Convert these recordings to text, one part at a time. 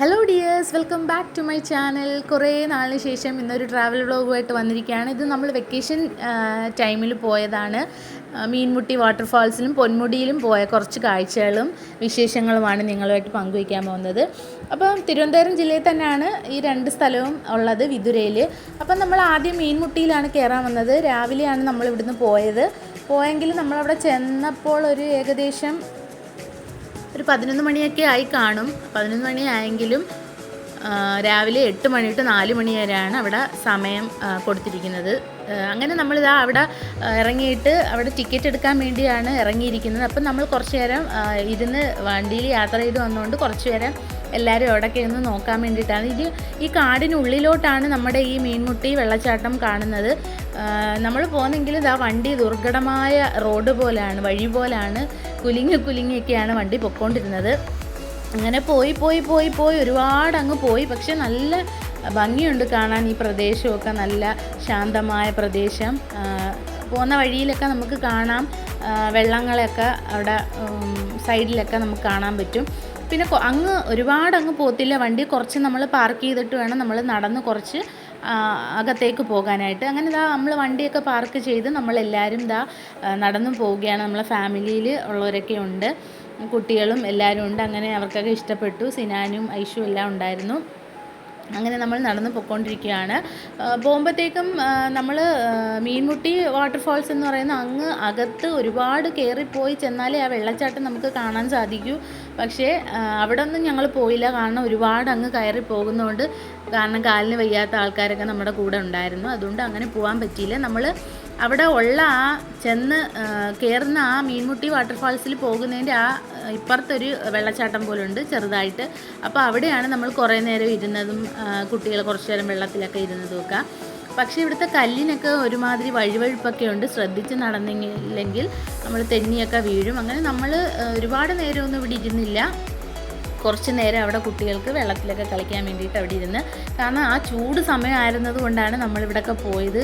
Hello dears welcome back to my channel കുറേ നാളിന് ശേഷം ഇന്നൊരു ട്രാവൽ വ്ളോഗുമായിട്ട് വന്നിരിക്കുകയാണ്. ഇത് നമ്മൾ വെക്കേഷൻ ടൈമിൽ പോയതാണ്. മീൻമുട്ടി വാട്ടർഫാൾസിലും പൊന്മുടിയിലും പോയ കുറച്ച് കാഴ്ചകളും വിശേഷങ്ങളുമാണ് നിങ്ങളുമായിട്ട് പങ്കുവയ്ക്കാൻ പോകുന്നത്. അപ്പം തിരുവനന്തപുരം ജില്ലയിൽ തന്നെയാണ് ഈ രണ്ട് സ്ഥലവും ഉള്ളത് വിതുരയിൽ അപ്പം നമ്മൾ ആദ്യം മീൻമുട്ടിയിലാണ് കയറാൻ വന്നത്. രാവിലെയാണ് നമ്മൾ ഇവിടുന്ന് പോയത്. പോയെങ്കിൽ നമ്മളവിടെ ചെന്നപ്പോൾ ഒരു ഏകദേശം ഒരു പതിനൊന്ന് മണിയൊക്കെ ആയി കാണും. പതിനൊന്ന് മണി ആയെങ്കിലും ആ, രാവിലെ എട്ട് മണി ടു നാല് മണി വരെയാണ് അവിടെ സമയം കൊടുത്തിരിക്കുന്നത്. അങ്ങനെ നമ്മളിതാ അവിടെ ഇറങ്ങിയിട്ട് അവിടെ ടിക്കറ്റ് എടുക്കാൻ വേണ്ടിയാണ് ഇറങ്ങിയിരിക്കുന്നത്. അപ്പം നമ്മൾ കുറച്ച് നേരം ഇരുന്ന് വണ്ടിയിൽ യാത്ര ചെയ്ത് വന്നുകൊണ്ട് കുറച്ച് നേരം എല്ലാവരും അവിടെയൊക്കെ ഒന്ന് നോക്കാൻ വേണ്ടിയിട്ടാണ്. ഇത് ഈ കാടിനുള്ളിലോട്ടാണ് നമ്മുടെ ഈ മീൻമുട്ടി വെള്ളച്ചാട്ടം കാണുന്നത്. നമ്മൾ പോകുന്നെങ്കിൽ ഇതാ വണ്ടി ദുർഘടമായ റോഡ് പോലെയാണ് വഴി പോലെയാണ് കുലുങ്ങി കുലുങ്ങിയൊക്കെയാണ് വണ്ടി പൊക്കോണ്ടിരുന്നത്. അങ്ങനെ പോയി പോയി പോയി പോയി. ഒരുപാട് അങ്ങ് പോയി. പക്ഷെ നല്ല ഭംഗിയുണ്ട് കാണാൻ ഈ പ്രദേശമൊക്കെ. നല്ല ശാന്തമായ പ്രദേശം. പോകുന്ന വഴിയിലൊക്കെ നമുക്ക് കാണാം. വെള്ളങ്ങളെയൊക്കെ അവിടെ സൈഡിലൊക്കെ നമുക്ക് കാണാൻ പറ്റും. പിന്നെ അങ്ങ് ഒരുപാട് അങ്ങ് പോത്തില്ല. വണ്ടി കുറച്ച് നമ്മൾ പാർക്ക് ചെയ്തിട്ട് വേണം നമ്മൾ നടന്ന് കുറച്ച് അകത്തേക്ക് പോകാനായിട്ട്. അങ്ങനെ ഇതാ നമ്മൾ വണ്ടിയൊക്കെ പാർക്ക് ചെയ്ത് നമ്മളെല്ലാവരും ഇതാ നടന്നു പോവുകയാണ്. നമ്മളെ ഫാമിലിയിൽ ഉള്ളവരൊക്കെ ഉണ്ട്. കുട്ടികളും എല്ലാവരും ഉണ്ട്. അങ്ങനെ അവർക്കൊക്കെ ഇഷ്ടപ്പെട്ടു. സിനാനും ഐഷും എല്ലാം ഉണ്ടായിരുന്നു. അങ്ങനെ നമ്മൾ നടന്ന് പൊയ്ക്കൊണ്ടിരിക്കുകയാണ്. പോകുമ്പോഴത്തേക്കും നമ്മൾ മീൻമുട്ടി വാട്ടർഫോൾസ് എന്ന് പറയുന്ന അങ്ങ് അകത്ത് ഒരുപാട് കയറിപ്പോയി ചെന്നാലേ ആ വെള്ളച്ചാട്ടം നമുക്ക് കാണാൻ സാധിക്കൂ. പക്ഷേ അവിടെ ഒന്നും ഞങ്ങൾ പോയില്ല. കാരണം ഒരുപാട് അങ്ങ് കയറി പോകുന്നതുകൊണ്ട് കാരണം കാലിന് വയ്യാത്ത ആൾക്കാരൊക്കെ നമ്മുടെ കൂടെ ഉണ്ടായിരുന്നു. അതുകൊണ്ട് അങ്ങനെ പോകാൻ പറ്റിയില്ല. നമ്മൾ അവിടെ ഉള്ള ആ ചെന്ന് കയറുന്ന ആ മീൻമുട്ടി വാട്ടർഫാൾസിൽ പോകുന്നതിന്റെ ആ ഇപ്പുറത്തൊരു വെള്ളച്ചാട്ടം പോലുണ്ട് ചെറുതായിട്ട്. അപ്പോൾ അവിടെയാണ് നമ്മൾ കുറേ നേരം ഇരുന്നതും കുട്ടികൾ കുറച്ച് നേരം വെള്ളത്തിലൊക്കെ ഇരുന്നതും ഒക്കെ. പക്ഷേ ഇവിടുത്തെ കല്ലിനൊക്കെ ഒരുമാതിരി വഴുവഴുപ്പൊക്കെ ഉണ്ട്. ശ്രദ്ധിച്ച് നടന്നില്ലെങ്കിൽ നമ്മൾ തെന്നിയൊക്കെ വീഴും. അങ്ങനെ നമ്മൾ ഒരുപാട് നേരമൊന്നും ഇവിടെ ഇരുന്നില്ല. കുറച്ച് നേരം അവിടെ കുട്ടികൾക്ക് വെള്ളത്തിലൊക്കെ കളിക്കാൻ വേണ്ടിയിട്ട് അവിടെ ഇരുന്ന്. കാരണം ആ ചൂട് സമയമായിരുന്നത് കൊണ്ടാണ് നമ്മളിവിടെയൊക്കെ പോയത്.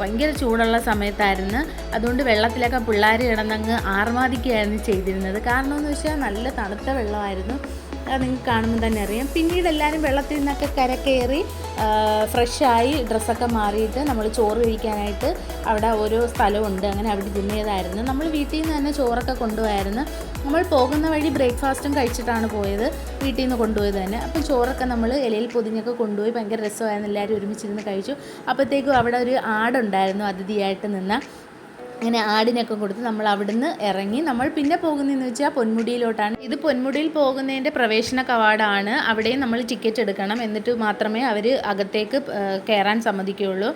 ഭയങ്കര ചൂടുള്ള സമയത്തായിരുന്നു. അതുകൊണ്ട് വെള്ളത്തിലൊക്കെ പിള്ളേർ കിടന്നങ്ങ് ആർമാദിക്കുകയായിരുന്നു ചെയ്തിരുന്നത്. കാരണം എന്ന് വെച്ചാൽ നല്ല തണുത്ത വെള്ളമായിരുന്നു. നിങ്ങൾക്ക് കാണുമ്പോൾ തന്നെ അറിയാം. പിന്നീട് എല്ലാവരും വെള്ളത്തിൽ നിന്നൊക്കെ കരക്കേറി ഫ്രഷായി ഡ്രസ്സൊക്കെ മാറിയിട്ട് നമ്മൾ ചോറ് കഴിക്കാനായിട്ട് അവിടെ ഓരോ സ്ഥലമുണ്ട്. അങ്ങനെ അവിടെ ഇരുന്നതായിരുന്നു നമ്മൾ വീട്ടിൽ നിന്ന് തന്നെ ചോറൊക്കെ കൊണ്ടുപോയായിരുന്നു. നമ്മൾ പോകുന്ന വഴി ബ്രേക്ക്ഫാസ്റ്റും കഴിച്ചിട്ടാണ് പോയത്. വീട്ടിൽ നിന്ന് കൊണ്ടുപോയത് തന്നെ. അപ്പം ചോറൊക്കെ നമ്മൾ ഇലയിൽ പൊതിഞ്ഞൊക്കെ കൊണ്ടുപോയി ഭയങ്കര രസമായിരുന്നു. എല്ലാവരും ഒരുമിച്ചിരുന്ന് കഴിച്ചു. അപ്പോഴത്തേക്കും അവിടെ ഒരു ആടുണ്ടായിരുന്നു അതിഥിയായിട്ട് നിന്ന. അങ്ങനെ ആടിനൊക്കെ കൊടുത്ത് നമ്മൾ അവിടുന്ന് ഇറങ്ങി നമ്മൾ പിന്നെ പോകുന്നതെന്ന് വെച്ചാൽ പൊന്മുടിയിലോട്ടാണ്. ഇത് പൊന്മുടിയിൽ പോകുന്നതിന്റെ പ്രവേശന കവാടമാണ് അവിടെയും നമ്മൾ ടിക്കറ്റ് എടുക്കണം എന്നിട്ട് മാത്രമേ അവർ അകത്തേക്ക് കയറാൻ സമ്മതിക്കുകയുള്ളൂ.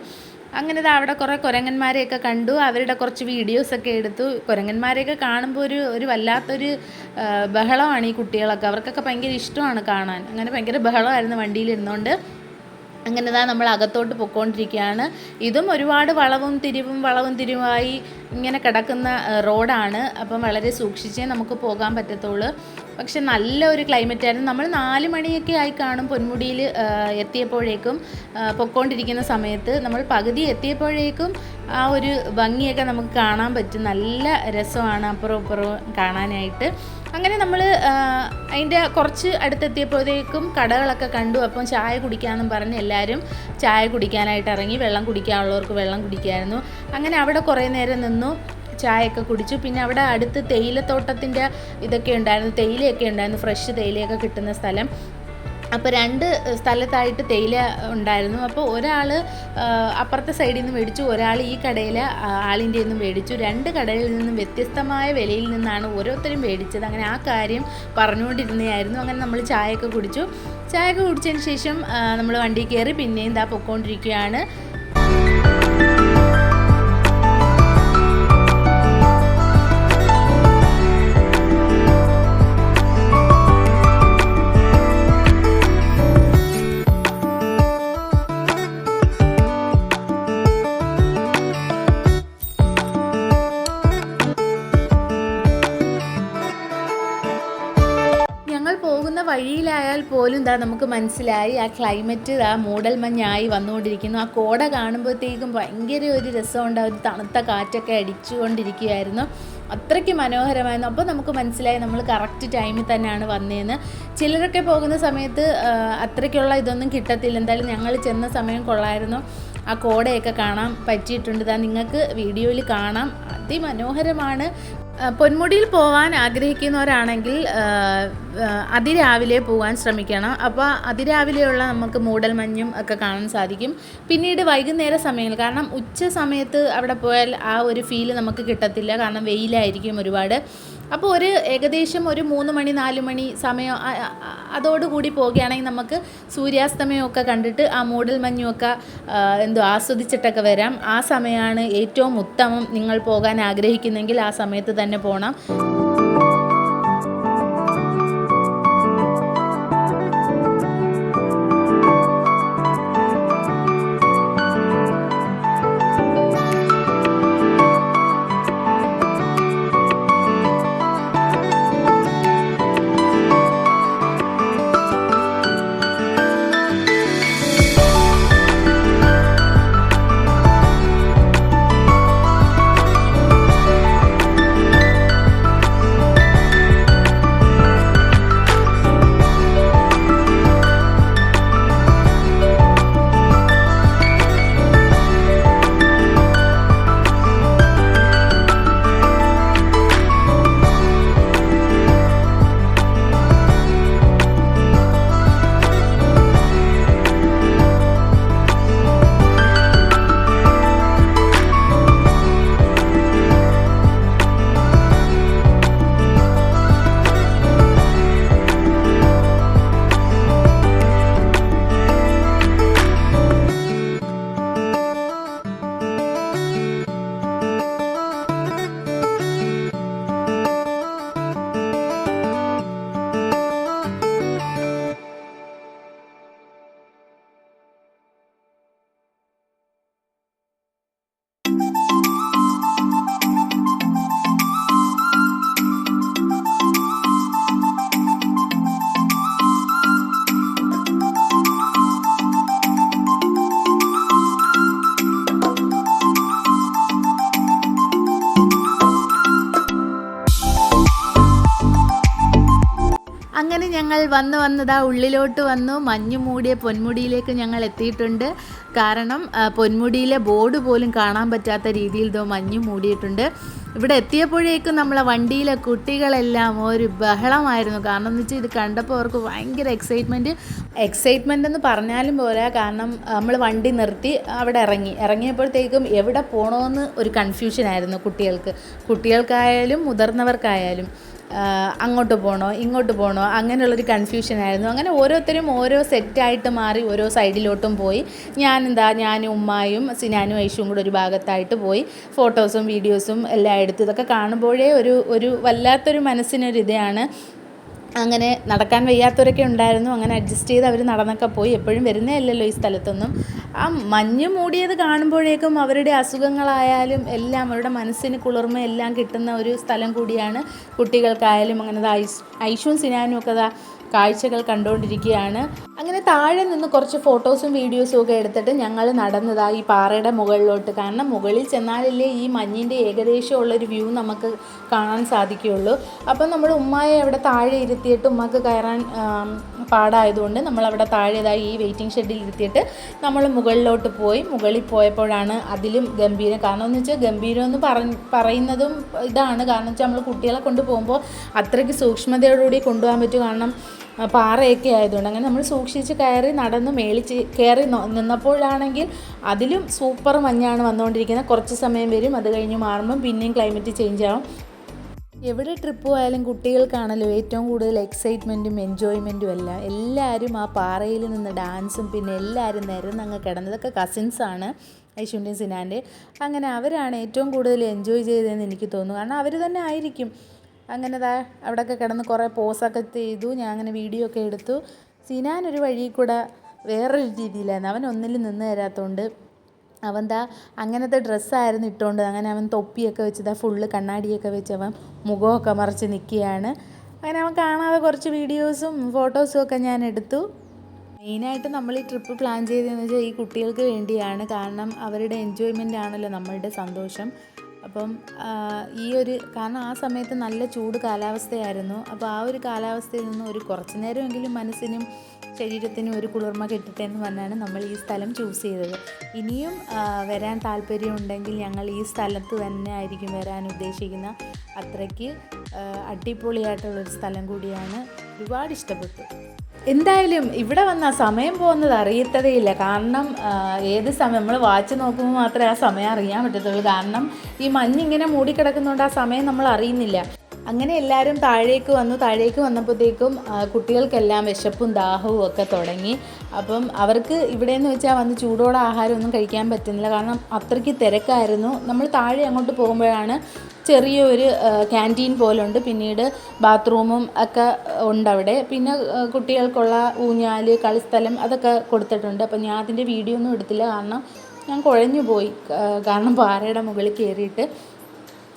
അങ്ങനെ അവിടെ കുറേ കുരങ്ങന്മാരെയൊക്കെ കണ്ടു. അവരുടെ കുറച്ച് വീഡിയോസൊക്കെ എടുത്തു. കുരങ്ങന്മാരെയൊക്കെ കാണുമ്പോൾ ഒരു ഒരു വല്ലാത്തൊരു ബഹളമാണ് ഈ കുട്ടികളൊക്കെ. അവർക്കൊക്കെ ഭയങ്കര ഇഷ്ടമാണ് കാണാൻ. അങ്ങനെ ഭയങ്കര ബഹളമായിരുന്നു വണ്ടിയിൽ ഇരുന്നുകൊണ്ട്. അങ്ങനെ ദാ നമ്മൾ അകത്തോട്ട് പൊയ്ക്കൊണ്ടിരിക്കുകയാണ് ഇതും ഒരുപാട് വളവും തിരിവും വളവും തിരിവുമായി ഇങ്ങനെ കിടക്കുന്ന റോഡാണ്. അപ്പം വളരെ സൂക്ഷിച്ചേ നമുക്ക് പോകാൻ പറ്റത്തുള്ളൂ. പക്ഷെ നല്ല ഒരു ക്ലൈമറ്റ് ആയിരുന്നു. നമ്മൾ നാല് മണിയൊക്കെ ആയി കാണും പൊന്മുടിയിൽ എത്തിയപ്പോഴേക്കും. പൊക്കോണ്ടിരിക്കുന്ന സമയത്ത് നമ്മൾ പകുതി എത്തിയപ്പോഴേക്കും ആ ഒരു ഭംഗിയൊക്കെ നമുക്ക് കാണാൻ പറ്റും. നല്ല രസമാണ് അപ്പുറം ഇപ്പുറവും കാണാനായിട്ട്. അങ്ങനെ നമ്മൾ അതിന്റെ കുറച്ച് അടുത്തെത്തിയപ്പോഴത്തേക്കും കടകളൊക്കെ കണ്ടു. അപ്പം ചായ കുടിക്കാമെന്നും പറഞ്ഞ് എല്ലാവരും ചായ കുടിക്കാനായിട്ട് ഇറങ്ങി വെള്ളം കുടിക്കാനുള്ളവർക്ക് വെള്ളം കുടിക്കായിരുന്നു. അങ്ങനെ അവിടെ കുറേ നേരം നിന്നു ചായയൊക്കെ കുടിച്ചു. പിന്നെ അവിടെ അടുത്ത് തേയിലത്തോട്ടത്തിന്റെ ഇതൊക്കെ ഉണ്ടായിരുന്നു തേയിലയൊക്കെ ഉണ്ടായിരുന്നു ഫ്രഷ് തേയിലയൊക്കെ കിട്ടുന്ന സ്ഥലം. അപ്പോൾ രണ്ട് സ്ഥലത്തായിട്ട് തേയില ഉണ്ടായിരുന്നു. അപ്പോൾ ഒരാൾ അപ്പുറത്തെ സൈഡിൽ നിന്ന് മേടിച്ചു ഒരാൾ ഈ കടയിൽ ആളിന്റെ നിന്നും മേടിച്ചു. രണ്ട് കടയിൽ നിന്നും വ്യത്യസ്തമായ വിലയിൽ നിന്നാണ് ഓരോരുത്തരും മേടിച്ചത്. അങ്ങനെ ആ കാര്യം പറഞ്ഞുകൊണ്ടിരുന്നതായിരുന്നു. അങ്ങനെ നമ്മൾ ചായയൊക്കെ കുടിച്ചു. ചായയൊക്കെ കുടിച്ചതിന് ശേഷം നമ്മൾ വണ്ടി കയറി പിന്നെയും ഇതാ പൊയ്ക്കൊണ്ടിരിക്കുകയാണ് വഴിയിലായാൽ പോലും ദാ നമുക്ക് മനസ്സിലായി ആ ക്ലൈമറ്റ് ആ മൂടൽ മഞ്ഞായി വന്നുകൊണ്ടിരിക്കുന്നു. ആ കോട കാണുമ്പോഴത്തേക്കും ഭയങ്കര ഒരു രസമുണ്ട്. ഒരു തണുത്ത കാറ്റൊക്കെ അടിച്ചുകൊണ്ടിരിക്കുകയായിരുന്നു. അത്രയ്ക്ക് മനോഹരമായിരുന്നു. അപ്പോൾ നമുക്ക് മനസ്സിലായി നമ്മൾ കറക്റ്റ് ടൈമിൽ തന്നെയാണ് വന്നതെന്ന് ചിലരൊക്കെ പോകുന്ന സമയത്ത് അത്രയ്ക്കുള്ള ഇതൊന്നും കിട്ടത്തില്ല. എന്തായാലും ഞങ്ങൾ ചെന്ന സമയം കൊള്ളായിരുന്നു. ആ കോടയൊക്കെ കാണാൻ പറ്റിയിട്ടുണ്ട്. ഇതാ നിങ്ങൾക്ക് വീഡിയോയിൽ കാണാം. അതിമനോഹരമാണ്. പൊന്മുടിയിൽ പോകാൻ ആഗ്രഹിക്കുന്നവരാണെങ്കിൽ അതിരാവിലെ പോകാൻ ശ്രമിക്കണം. അപ്പോൾ അതിരാവിലെയുള്ള നമുക്ക് മൂടൽമഞ്ഞും ഒക്കെ കാണാൻ സാധിക്കും. പിന്നീട് വൈകുന്നേര സമയങ്ങൾ കാരണം ഉച്ച സമയത്ത് അവിടെ പോയാൽ ആ ഒരു ഫീൽ നമുക്ക് കിട്ടത്തില്ല. കാരണം വെയിലായിരിക്കും ഒരുപാട്. അപ്പോൾ ഒരു ഏകദേശം ഒരു മൂന്ന് മണി നാല് മണി സമയം അതോടുകൂടി പോവുകയാണെങ്കിൽ നമുക്ക് സൂര്യാസ്തമയമൊക്കെ കണ്ടിട്ട് ആ മൂടൽ മഞ്ഞുമൊക്കെ എന്തോ ആസ്വദിച്ചിട്ടൊക്കെ വരാം. ആ സമയമാണ് ഏറ്റവും ഉത്തമം നിങ്ങൾ പോകാൻ ആഗ്രഹിക്കുന്നെങ്കിൽ ആ സമയത്ത് തന്നെ പോകണം വന്ന് വന്നതാ ഉള്ളിലോട്ട് വന്നു. മഞ്ഞു മൂടിയ പൊന്മുടിയിലേക്ക് ഞങ്ങൾ എത്തിയിട്ടുണ്ട്. കാരണം പൊന്മുടിയിലെ ബോർഡ് പോലും കാണാൻ പറ്റാത്ത രീതിയിൽ ഇതോ മഞ്ഞു മൂടിയിട്ടുണ്ട്. ഇവിടെ എത്തിയപ്പോഴേക്കും നമ്മളെ വണ്ടിയിലെ കുട്ടികളെല്ലാം ഒരു ബഹളമായിരുന്നു. കാരണം എന്ന് വെച്ചാൽ ഇത് കണ്ടപ്പോൾ അവർക്ക് ഭയങ്കര എക്സൈറ്റ്മെന്റ് എക്സൈറ്റ്മെന്റ് എന്ന് പറഞ്ഞാലും പോരാ. കാരണം നമ്മൾ വണ്ടി നിർത്തി അവിടെ ഇറങ്ങി. ഇറങ്ങിയപ്പോഴത്തേക്കും എവിടെ പോകണമെന്ന് ഒരു കൺഫ്യൂഷനായിരുന്നു കുട്ടികൾക്ക്. കുട്ടികൾക്കായാലും മുതിർന്നവർക്കായാലും. അങ്ങോട്ട് പോകണോ ഇങ്ങോട്ട് പോകണോ അങ്ങനെയുള്ളൊരു കൺഫ്യൂഷനായിരുന്നു അങ്ങനെ ഓരോരുത്തരും ഓരോ സെറ്റായിട്ട് മാറി ഓരോ സൈഡിലോട്ടും പോയി. ഞാൻ എന്താ ഞാനും ഉമ്മായും സിനാനും ഐഷും കൂടെ ഒരു ഭാഗത്തായിട്ട് പോയി. ഫോട്ടോസും വീഡിയോസും എല്ലാം എടുത്തു ഇതൊക്കെ കാണുമ്പോഴേ ഒരു ഒരു വല്ലാത്തൊരു മനസ്സിനൊരു ഇതാണ് അങ്ങനെ നടക്കാൻ വയ്യാത്തവരൊക്കെ ഉണ്ടായിരുന്നു. അങ്ങനെ അഡ്ജസ്റ്റ് ചെയ്ത് അവർ നടന്നൊക്കെ പോയി. എപ്പോഴും വരുന്നേ അല്ലല്ലോ ഈ സ്ഥലത്തൊന്നും. ആ മഞ്ഞ് മൂടിയത് കാണുമ്പോഴേക്കും അവരുടെ അസുഖങ്ങളായാലും എല്ലാം അവരുടെ മനസ്സിന് കുളിർമ എല്ലാം കിട്ടുന്ന ഒരു സ്ഥലം കൂടിയാണ് കുട്ടികൾക്കായാലും അങ്ങനെ ഐഷും സിനാനും ഒക്കെ കാഴ്ചകൾ കണ്ടുകൊണ്ടിരിക്കുകയാണ്. അങ്ങനെ താഴെ നിന്ന് കുറച്ച് ഫോട്ടോസും വീഡിയോസും ഒക്കെ എടുത്തിട്ട് ഞങ്ങൾ നടന്നതാണ് ഈ പാറയുടെ മുകളിലോട്ട്. കാരണം മുകളിൽ ചെന്നാലല്ലേ ഈ മഞ്ഞിന്റെ ഏകദേശം ഉള്ളൊരു വ്യൂ നമുക്ക് കാണാൻ സാധിക്കുകയുള്ളൂ. അപ്പം നമ്മൾ ഉമ്മയെ അവിടെ താഴെ ഇരുത്തിയിട്ട് ഉമ്മക്ക് കയറാൻ പാടായതുകൊണ്ട് നമ്മൾ അവിടെ താഴെതായി ഈ വെയിറ്റിംഗ് ഷെഡിൽ ഇരുത്തിയിട്ട് നമ്മൾ മുകളിലോട്ട് പോയി. മുകളിൽ പോയപ്പോഴാണ് അതിലും ഗംഭീരം. കാരണം എന്ന് വെച്ചാൽ ഗംഭീരം എന്ന് പറയുന്നതും ഇതാണ്. കാരണം വെച്ചാൽ നമ്മൾ കുട്ടികളെ കൊണ്ട് പോകുമ്പോൾ അത്രയ്ക്ക് സൂക്ഷ്മതയോടുകൂടി കൊണ്ടുപോകാൻ പറ്റും. കാരണം പാറയൊക്കെ ആയതുകൊണ്ട് അങ്ങനെ നമ്മൾ സൂക്ഷിച്ച് കയറി നടന്ന് മേളിച്ച് കയറി നിന്നപ്പോഴാണെങ്കിൽ അതിലും സൂപ്പർ മഞ്ഞാണ് വന്നുകൊണ്ടിരിക്കുന്നത്. കുറച്ച് സമയം വരും അത് കഴിഞ്ഞ് മാറുമ്പം പിന്നെയും ക്ലൈമറ്റ് ചേഞ്ച് ആവും. എവിടെ ട്രിപ്പ് പോയാലും കുട്ടികൾക്കാണല്ലോ ഏറ്റവും കൂടുതൽ എക്സൈറ്റ്മെന്റും എൻജോയ്മെന്റും എല്ലാം. എല്ലാവരും ആ പാറയിൽ നിന്ന് ഡാൻസും പിന്നെ എല്ലാവരും നിരന്നങ്ങ് കിടന്നതൊക്കെ കസിൻസാണ് ഐശുന്റെയും സിനാന്റെ അങ്ങനെ അവരാണ് ഏറ്റവും കൂടുതൽ എൻജോയ് ചെയ്തതെന്ന് എനിക്ക് തോന്നുന്നു. കാരണം അവർ തന്നെ ആയിരിക്കും. അങ്ങനെ ദാ അവിടെയൊക്കെ കിടന്ന് കുറേ പോസൊക്കെ ചെയ്തു. ഞാൻ അങ്ങനെ വീഡിയോ ഒക്കെ എടുത്തു. സിനാൻ ഒരു വഴി കൂടെ വേറൊരു രീതിയിലായിരുന്നു. അവൻ ഒന്നിലും നിന്ന് തരാത്തതുകൊണ്ട് അവൻ ദാ അങ്ങനത്തെ ഡ്രസ്സായിരുന്നു ഇട്ടുകൊണ്ട് അങ്ങനെ അവൻ തൊപ്പിയൊക്കെ വെച്ച് ദാ ഫുള്ള് കണ്ണാടിയൊക്കെ വെച്ച് അവൻ മുഖമൊക്കെ മറിച്ച് നിൽക്കുകയാണ്. അങ്ങനെ അവൻ കാണാതെ കുറച്ച് വീഡിയോസും ഫോട്ടോസും ഒക്കെ ഞാൻ എടുത്തു. മെയിനായിട്ട് നമ്മൾ ഈ ട്രിപ്പ് പ്ലാൻ ചെയ്തതെന്ന് വെച്ചാൽ ഈ കുട്ടികൾക്ക് വേണ്ടിയാണ്. കാരണം അവരുടെ എൻജോയ്മെന്റ് ആണല്ലോ നമ്മളുടെ സന്തോഷം. അപ്പം ഈ ഒരു കാരണം ആ സമയത്ത് നല്ല ചൂട് കാലാവസ്ഥയായിരുന്നു. അപ്പോൾ ആ ഒരു കാലാവസ്ഥയിൽ നിന്ന് ഒരു കുറച്ച് നേരമെങ്കിലും മനസ്സിനും ശരീരത്തിനും ഒരു കുളിർമ കിട്ടട്ടെ എന്ന് പറഞ്ഞാണ് നമ്മൾ ഈ സ്ഥലം ചൂസ് ചെയ്തത്. ഇനിയും വരാൻ താല്പര്യമുണ്ടെങ്കിൽ ഞങ്ങൾ ഈ സ്ഥലത്ത് തന്നെ ആയിരിക്കും വരാൻ ഉദ്ദേശിക്കുന്ന. അത്രയ്ക്ക് അടിപൊളിയായിട്ടുള്ളൊരു സ്ഥലം കൂടിയാണ്. ഒരുപാട് ഇഷ്ടപ്പെട്ടു. എന്തായാലും ഇവിടെ വന്ന സമയം പോകുന്നത് അറിയത്തതേ ഇല്ല കാരണം ഏത് സമയം നമ്മൾ വാച്ച് നോക്കുമ്പോൾ മാത്രമേ ആ സമയം അറിയാൻ പറ്റത്തുള്ളൂ. കാരണം ഈ മഞ്ഞിങ്ങനെ മൂടിക്കിടക്കുന്നതുകൊണ്ട് ആ സമയം നമ്മൾ അറിയുന്നില്ല. അങ്ങനെ എല്ലാവരും താഴേക്ക് വന്നു. താഴേക്ക് വന്നപ്പോഴത്തേക്കും കുട്ടികൾക്കെല്ലാം വിശപ്പും ദാഹവും ഒക്കെ തുടങ്ങി. അപ്പം അവർക്ക് ഇവിടെ എന്ന് വെച്ചാൽ വന്ന് ചൂടോടെ ആഹാരമൊന്നും കഴിക്കാൻ പറ്റുന്നില്ല. കാരണം അത്രയ്ക്ക് തിരക്കായിരുന്നു. നമ്മൾ താഴെ അങ്ങോട്ട് പോകുമ്പോഴാണ് ചെറിയൊരു ക്യാന്റീൻ പോലുണ്ട്. പിന്നീട് ബാത്റൂമും ഒക്കെ ഉണ്ട് അവിടെ പിന്നെ കുട്ടികൾക്കുള്ള ഊഞ്ഞാൽ കളിസ്ഥലം അതൊക്കെ കൊടുത്തിട്ടുണ്ട്. അപ്പം ഞാൻ അതിന്റെ വീഡിയോ ഒന്നും എടുത്തില്ല. കാരണം ഞാൻ കുഴഞ്ഞു പോയി കാരണം പാറയുടെ മുകളിൽ കയറിയിട്ട്.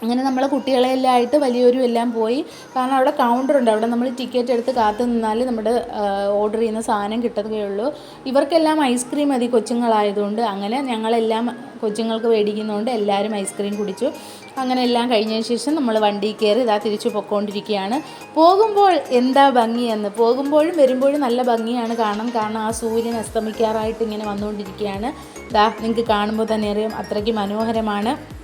അങ്ങനെ നമ്മൾ കുട്ടികളെല്ലാം ആയിട്ട് വലിയൊരു എല്ലാം പോയി. കാരണം അവിടെ കൗണ്ടർ ഉണ്ട്. അവിടെ നമ്മൾ ടിക്കറ്റ് എടുത്ത് കാത്തു നിന്നാൽ നമ്മുടെ ഓർഡർ ചെയ്യുന്ന സാധനം കിട്ടുകയുള്ളൂ ഇവർക്കെല്ലാം ഐസ്ക്രീം മതി കൊച്ചുങ്ങളായതുകൊണ്ട്. അങ്ങനെ ഞങ്ങളെല്ലാം കൊച്ചുങ്ങൾക്ക് മേടിക്കുന്നതുകൊണ്ട് എല്ലാവരും ഐസ്ക്രീം കുടിച്ചു. അങ്ങനെ എല്ലാം കഴിഞ്ഞതിന് ശേഷം നമ്മൾ വണ്ടി കയറി ഇതാ തിരിച്ചു പൊക്കോണ്ടിരിക്കുകയാണ്. പോകുമ്പോൾ എന്താ ഭംഗിയെന്ന് പോകുമ്പോഴും വരുമ്പോഴും നല്ല ഭംഗിയാണ്. കാണാൻ കാരണം ആ സൂര്യൻ അസ്തമിക്കാറായിട്ട് ഇങ്ങനെ വന്നുകൊണ്ടിരിക്കുകയാണ്. ഇതാ നിങ്ങൾക്ക് കാണുമ്പോൾ തന്നെ അറിയാം. അത്രയ്ക്ക് മനോഹരമാണ്.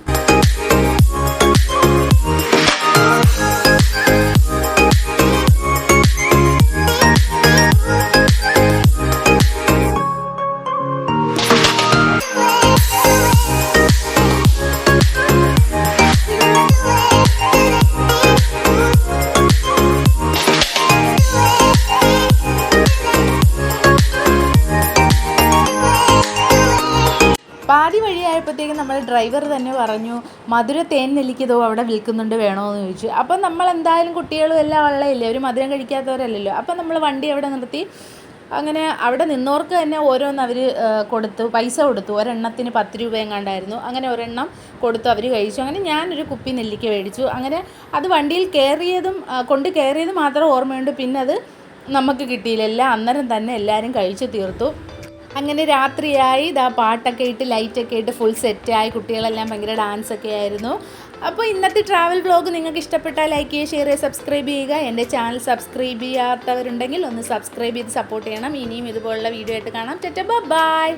മധുര തേൻ നെല്ലിക്കതോ അവിടെ വിൽക്കുന്നുണ്ട് വേണോ എന്ന് ചോദിച്ചു. അപ്പം നമ്മൾ എന്തായാലും കുട്ടികളും എല്ലാം ഉള്ളതല്ലേ? ഒരു മധുരം കഴിക്കാത്തവരല്ലല്ലോ. അപ്പം നമ്മൾ വണ്ടി അവിടെ നിർത്തി. അങ്ങനെ അവിടെ നിന്നവർക്ക് തന്നെ ഓരോന്ന് അവർ കൊടുത്തു. പൈസ കൊടുത്തു. ഒരെണ്ണത്തിന് പത്ത് രൂപ എങ്ങാണ്ടായിരുന്നു അങ്ങനെ ഒരെണ്ണം കൊടുത്തു അവർ കഴിച്ചു. അങ്ങനെ ഞാനൊരു കുപ്പി നെല്ലിക്ക മേടിച്ചു. അങ്ങനെ അത് വണ്ടിയിൽ കയറിയതും കൊണ്ട് കയറിയത് മാത്രം ഓർമ്മയുണ്ട്. പിന്നെ അത് നമുക്ക് കിട്ടിയില്ല. എല്ലാം അന്നേരം തന്നെ എല്ലാവരും കഴിച്ചു തീർത്തു. അങ്ങനെ രാത്രിയായി ഇതാ പാട്ടൊക്കെ ഇട്ട് ലൈറ്റൊക്കെ ഇട്ട് ഫുൾ സെറ്റായി കുട്ടികളെല്ലാം ഭയങ്കര ഡാൻസ് ഒക്കെ ആയിരുന്നു. അപ്പോൾ ഇന്നത്തെ ട്രാവൽ വ്ലോഗ് നിങ്ങൾക്ക് ഇഷ്ടപ്പെട്ടാൽ ലൈക്ക് ചെയ്യുക ഷെയർ ചെയ്യുക സബ്സ്ക്രൈബ് ചെയ്യുക. എന്റെ ചാനൽ സബ്സ്ക്രൈബ് ചെയ്യാത്തവരുണ്ടെങ്കിൽ ഒന്ന് സബ്സ്ക്രൈബ് ചെയ്ത് സപ്പോർട്ട് ചെയ്യണം. ഇനിയും ഇതുപോലുള്ള വീഡിയോ ആയിട്ട് കാണാം. ടെറ്റ ബൈ